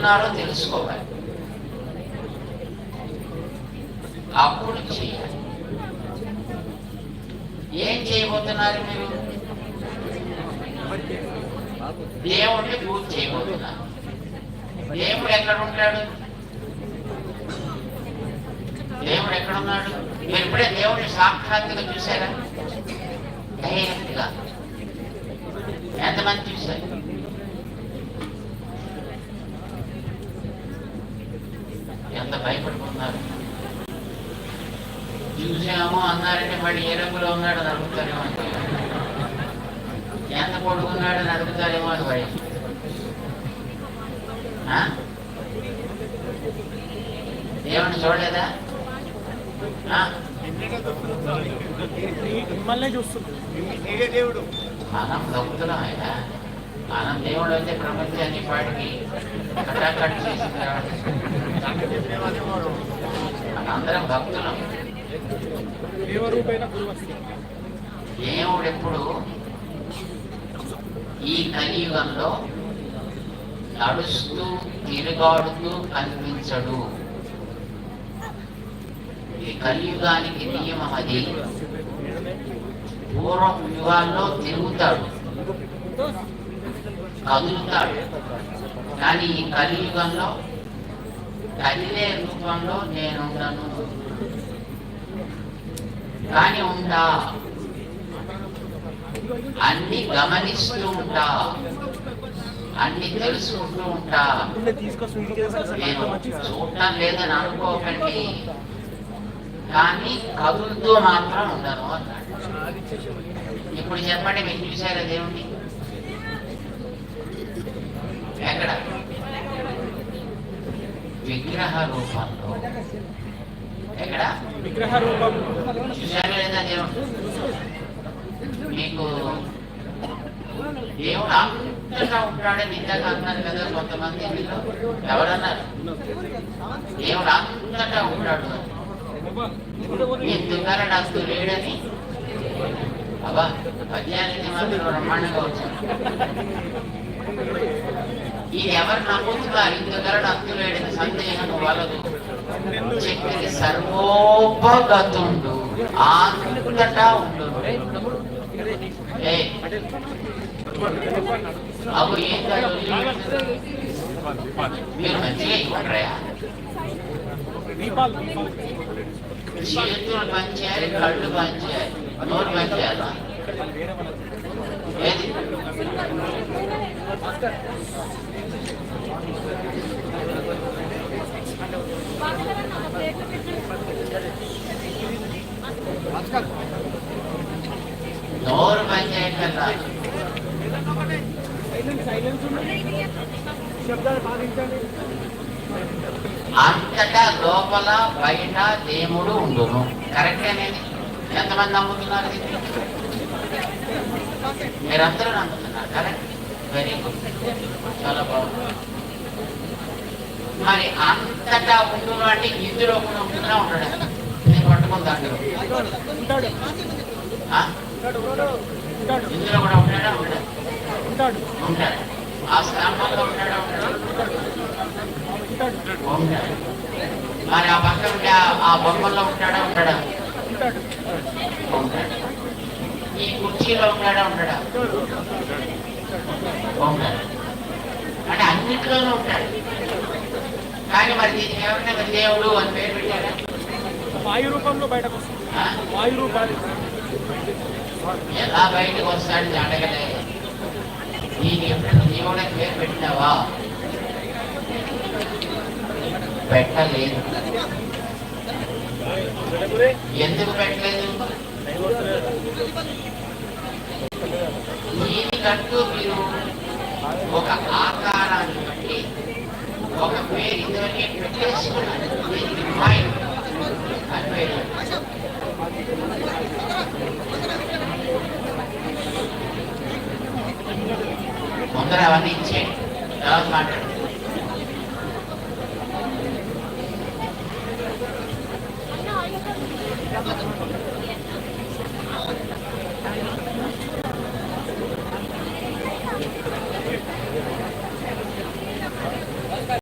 ఉన్నారో తెలుసుకోవాలి. అప్పుడు చేయాలి. ఏం చేయబోతున్నారు మీరు? దేవుణ్ణి పూజ చేయబోతున్నారు. దేవుడు ఎక్కడ ఉంటాడు దేవుడు ఎక్కడ ఉన్నాడు మీరు ఇప్పుడే దేవుడిని సాక్షాత్తుగా చూసారా డైరెక్ట్గా ఎంతమంది చూశారు? ఎంత భయపడుతున్నారు చూసాము అన్నారంటే మళ్ళీ ఏ రంగులో ఉన్నాడు అని అడుగుతారేమో అని. ఎంత పొడుగున్నాడు అని అడుగుతారేమో అని భయం? దేవుణ్ణి చూడలేదా? మిమ్మల్నే చూస్తుంది దేవుడు మనం భక్తులం ఆయన మనం దేవుడు అయితే ప్రపంచాన్ని పాటికి కటాకట్ చేసింది? మనందరం భక్తులం. దేవుడు ఎప్పుడు ఈ కలియుగంలో నడుస్తూ తిరుగాడుతూ కనిపించడు. ఈ కలియుగానికి నియమం అది. పూర్వం యుగాల్లో తిరుగుతాడు. కదులుతాడు. కానీ ఈ కలియుగంలో కదిలే రూపంలో నేను ఉండను. కానీ ఉంటా. అన్ని గమనిస్తూ ఉంటా. అన్ని తెలుసుకుంటూ ఉంటా నేను చూడటం లేదని అనుకోకండి. కానీ కదులుతూ మాత్రం ఉండను ఇప్పుడు చెప్పండి మీరు చూసారా దేవుణ్ణి ఎక్కడ విగ్రహ రూపంలో ఎక్కడ? విగ్రహ రూపం చూసారా లేదా దేవుడు మీకు దేవుడు అంతటా ఉంటాడని ఇందాక అన్నారు కదా కొంతమంది మీలో ఎవరన్నారు? దేవుడు అంతటా ఉంటాడు. ఎందుకని నాకు లేడని. అబ్బా పద్యానికి మాత్రం బ్రహ్మాండంగా వచ్చాను ఇది ఎవరు నమ్ముతుందో ఇందుకరడు అంతులేడని సందేహం వలదు. చెప్పేది సర్వోపగతుండు. అంతటా ఉండు. అవు ఏం. కాదు? మీరు మంచిగా ఇవ్వడరా చేతులు పనిచేయాలి కళ్ళు పనిచేయాలి నోరు పనిచేయాలా ఏది? నోరు అంతటా లోపల బయట దేవుడు ఉండును. కరెక్ట్ అనేది ఎంతమంది నమ్ముతున్నారు? మీరందరూ నమ్ముతున్నారు కరెక్ట్ వెరీ గుడ్ చాలా బాగుంది. మరి అంతటా ఉండును అంటే ఇందులో కూడా ఉంటుందా? ఉంటాడు నేను పట్టుకుందా ఉంటాడు ఇందులో కూడా ఉంటాడా ఉంటాడు ఉంటాడు ఆ స్తంభంలో ఉంటాడా ఉంటాడు ఉంటాడు మరి ఆ పక్క ఉంటే ఆ- బొమ్మల్లో ఉంటాడా? ఉంటాడా ఉంటాడు. ఈ కుర్చీలో ఉంటాడా ఉంటాడా అంటే అన్నిట్లోనూ ఉంటాడు కానీ మరి దీనికి ఏమన్నా మరి దేవుడు అని పేరు పెట్టారా వాయు రూపంలో బయటకు వస్తుంది? వాయు రూపాలు ఎలా బయటకు వస్తాడని అడగలే. దీనికి ఎప్పుడైనా దేవుడు అని పేరు పెట్టినావా? పెట్టలేదు. ఎందుకు పెట్టలేదు? దీనికంటూ మీరు ఒక ఆకారాన్ని బట్టి ఒక పేరు ఇదివరకే పెట్టేసుకున్నాను కొందరు అవన్నీ ఇచ్చేయండి మాట్లాడు Thank.